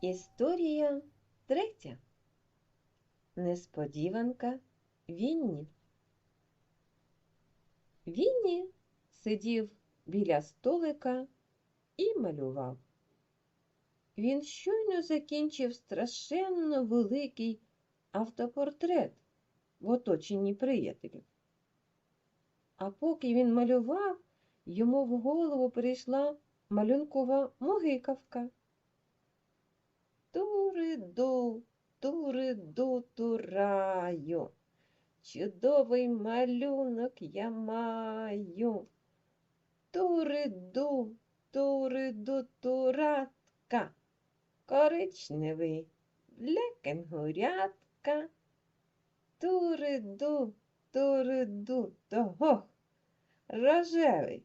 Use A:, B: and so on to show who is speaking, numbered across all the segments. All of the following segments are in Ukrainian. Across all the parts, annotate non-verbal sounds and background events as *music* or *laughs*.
A: Історія третя. Несподіванка Вінні. Вінні сидів біля столика і малював. Він щойно закінчив страшенно великий автопортрет в оточенні приятелів. А поки він малював, йому в голову прийшла малюнкова могикавка. Туриду, туриду, тураю. Чудовий малюнок я маю. Туриду, туриду, туратка. Коричневий для кенгурятка. Туриду, туриду, того. Рожевий.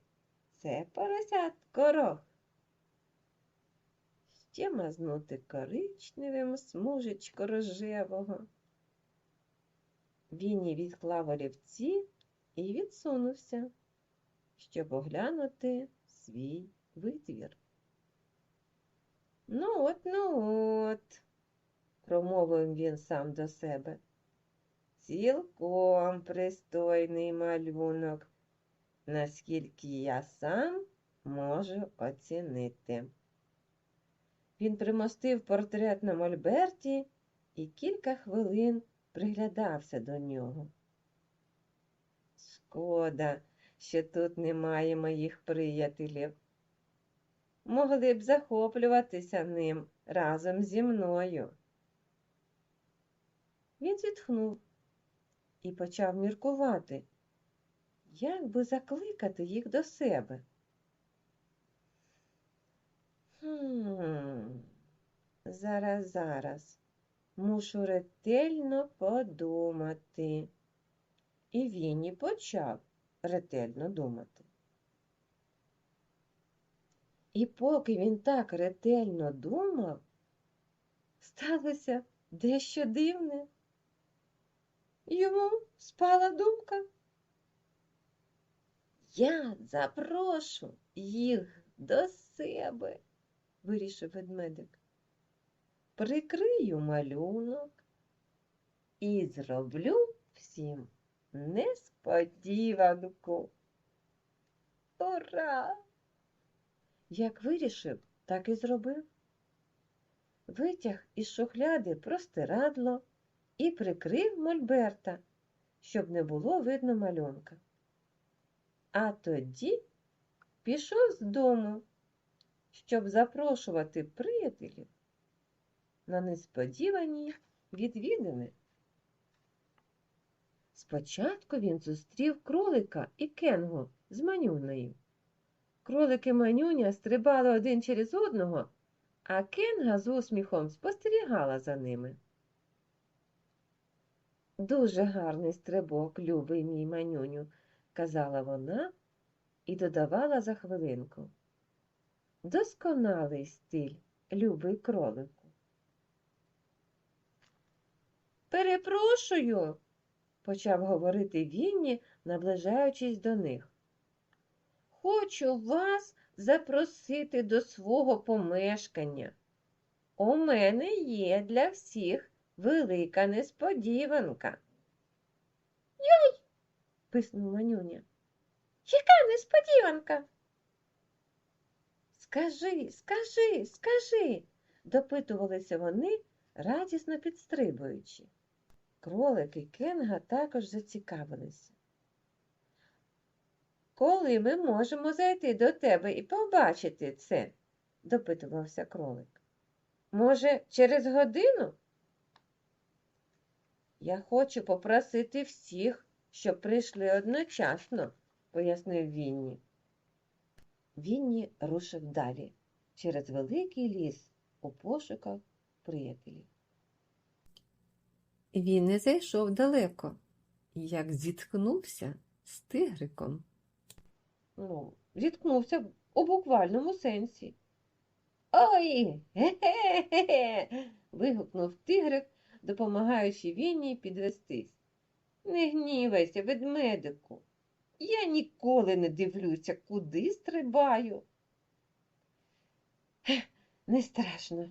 A: Це поросятко рог ще мазнути коричневим смужечко рожевого. Вінні відклав олівці і відсунувся, щоб оглянути свій витвір. Ну от, ну от, промовив він сам до себе. Цілком пристойний малюнок, наскільки я сам можу оцінити. Він примостив портрет на мольберті і кілька хвилин приглядався до нього. Шкода, що тут немає моїх приятелів. Могли б захоплюватися ним разом зі мною. Він зітхнув і почав міркувати, як би закликати їх до себе. Хм, зараз, зараз. Мушу ретельно подумати. І він і почав ретельно думати. І поки він так ретельно думав, сталося дещо дивне. Йому спала думка. Я запрошу їх до себе вирішив ведмедик. Прикрию малюнок і зроблю всім несподіванку. Ура! Як вирішив, так і зробив. Витяг із шухляди простирадло і прикрив мольберта, щоб не було видно малюнка. А тоді пішов з дому щоб запрошувати приятелів на несподівані відвідини. Спочатку він зустрів кролика і кенгу з манюнею. Кролик і манюня стрибали один через одного, а кенга з усміхом спостерігала за ними. Дуже гарний стрибок, любий мій манюню, казала вона і додавала за хвилинку. Досконалий стиль, любий кролику. Перепрошую, почав говорити Вінні, наближаючись до них. Хочу вас запросити до свого помешкання. У мене є для всіх велика несподіванка. Йой, писнув Манюня. Яка несподіванка? Скажи, скажи, скажи, допитувалися вони, радісно підстрибуючи. Кролик і Кенга також зацікавилися. Коли ми можемо зайти до тебе і побачити це? допитувався кролик. Може, через годину? Я хочу попросити всіх, щоб прийшли одночасно, пояснив Вінні. Вінні рушив далі через великий ліс у пошуках приятелів. Він не зайшов далеко, як зіткнувся з тигриком. Ну, зіткнувся у буквальному сенсі. Ой, ге-ге-ге! вигукнув тигрик, допомагаючи Вінні підвестись. Не гнівайся, ведмедику. Я ніколи не дивлюся, куди стрибаю. Не страшно,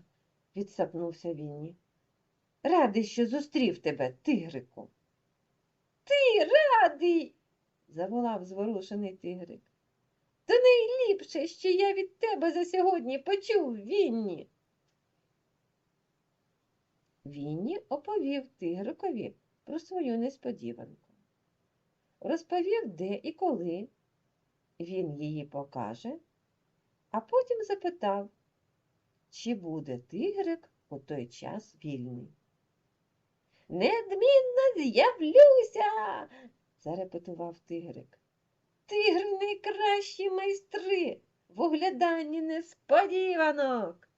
A: відсапнувся Вінні. Радий, що зустрів тебе, тигрику. Ти радий, заволав зворушений тигрик. То найліпше, що я від тебе за сьогодні почув, Вінні. Вінні оповів тигрикові про свою несподіванку. Розповів, де і коли він її покаже, а потім запитав, чи буде тигрик у той час вільний. Недмінно з'явлюся, зарепетував тигрик. Тигри найкращі майстри в огляданні несподіванок.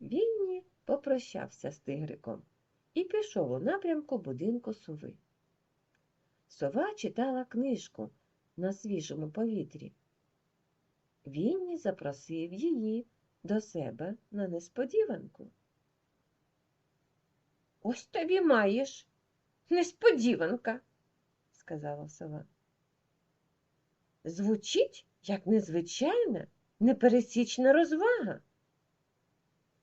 A: Вінні попрощався з тигриком і пішов у напрямку будинку сови. Сова читала книжку на свіжому повітрі. Вінні запросив її до себе на несподіванку. Ось тобі маєш несподіванка, сказала сова. Звучить, як незвичайна, непересічна розвага.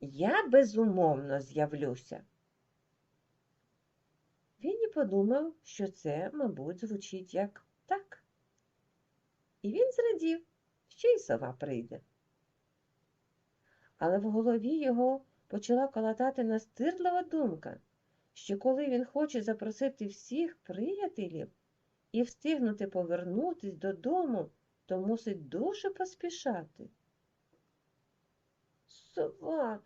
A: Я безумовно з'явлюся. Подумав, що це, мабуть, звучить як так. І він зрадів, що й сова прийде. Але в голові його почала колотати настирлива думка, що коли він хоче запросити всіх приятелів і встигнути повернутись додому, то мусить дуже поспішати. Сова,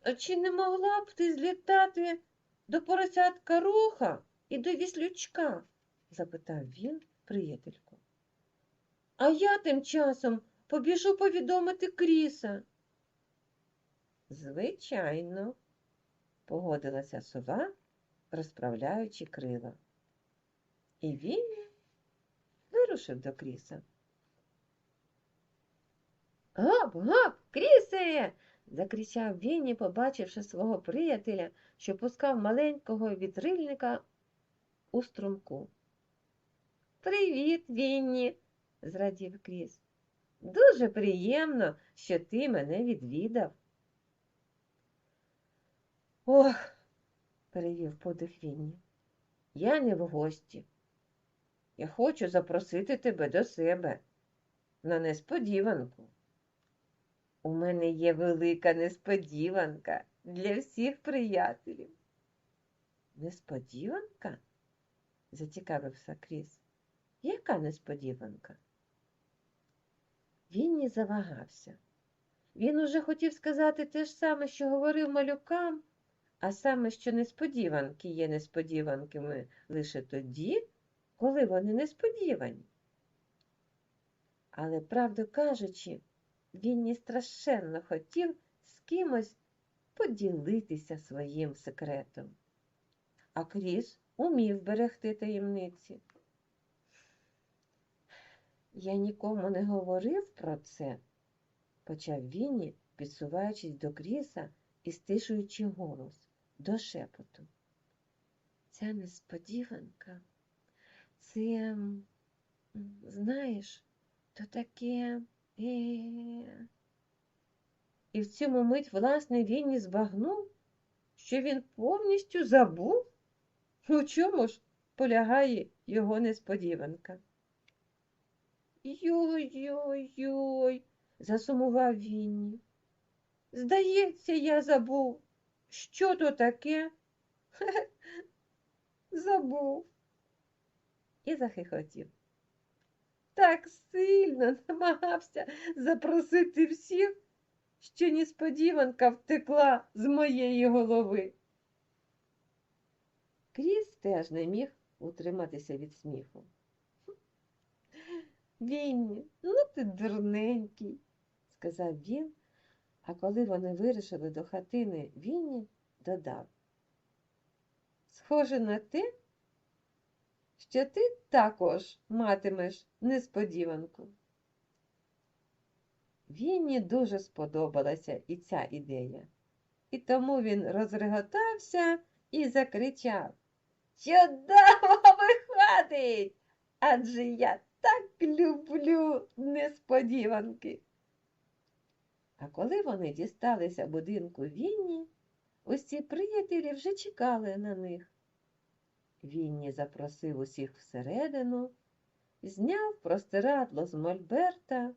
A: а чи не могла б ти злітати до поросятка руха і до віслючка? запитав він приятельку. А я тим часом побіжу повідомити Кріса. Звичайно, погодилася сова, розправляючи крила. І він вирушив до Кріса. Гап, гап, Крісе. закричав Вінні, побачивши свого приятеля, що пускав маленького вітрильника у струмку. Привіт, Вінні, зрадів Кріс. Дуже приємно, що ти мене відвідав. Ох, перевів подих Вінні. Я не в гості. Я хочу запросити тебе до себе на несподіванку. У мене є велика несподіванка для всіх приятелів. Несподіванка? Зацікавився Кріс. Яка несподіванка? Вінні завагався. Він уже хотів сказати те ж саме, що говорив малюкам, а саме, що несподіванки є несподіванками лише тоді, коли вони несподівані. Але, правду кажучи, він не страшенно хотів з кимось поділитися своїм секретом. А Кріс умів берегти таємниці. Я нікому не говорив про це, почав Вінні, підсуваючись до Кріса і стишуючи голос до шепоту. Ця несподіванка, це, знаєш, то таке. Е. І в цьому мить, власне, Вінні збагнув, що він повністю забув, у чому ж полягає його несподіванка. Йой-йой-йой, засумував Вінні. Здається, я забув. Що то таке? *laughs* Забув. І захихотів. Так сильно намагався запросити всіх, що несподіванка втекла з моєї голови. Кріс теж не міг утриматися від сміху. Вінні, ну ти дурненький, сказав він, а коли вони вирішили до хатини Вінні, додав. Схоже на те, що ти також матимеш несподіванку. Вінні дуже сподобалася і ця ідея, і тому він розреготався і закричав Чудово виходить! Адже я так люблю несподіванки. А коли вони дісталися будинку Вінні, усі приятелі вже чекали на них. Вінні запросив усіх всередину, зняв простирадло з мольберта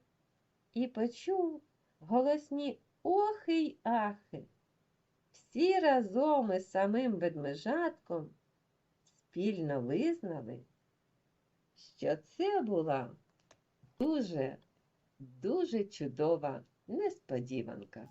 A: і почув голосні охи й ахи. Всі разом із самим ведмежатком спільно визнали, що це була дуже, дуже чудова несподіванка.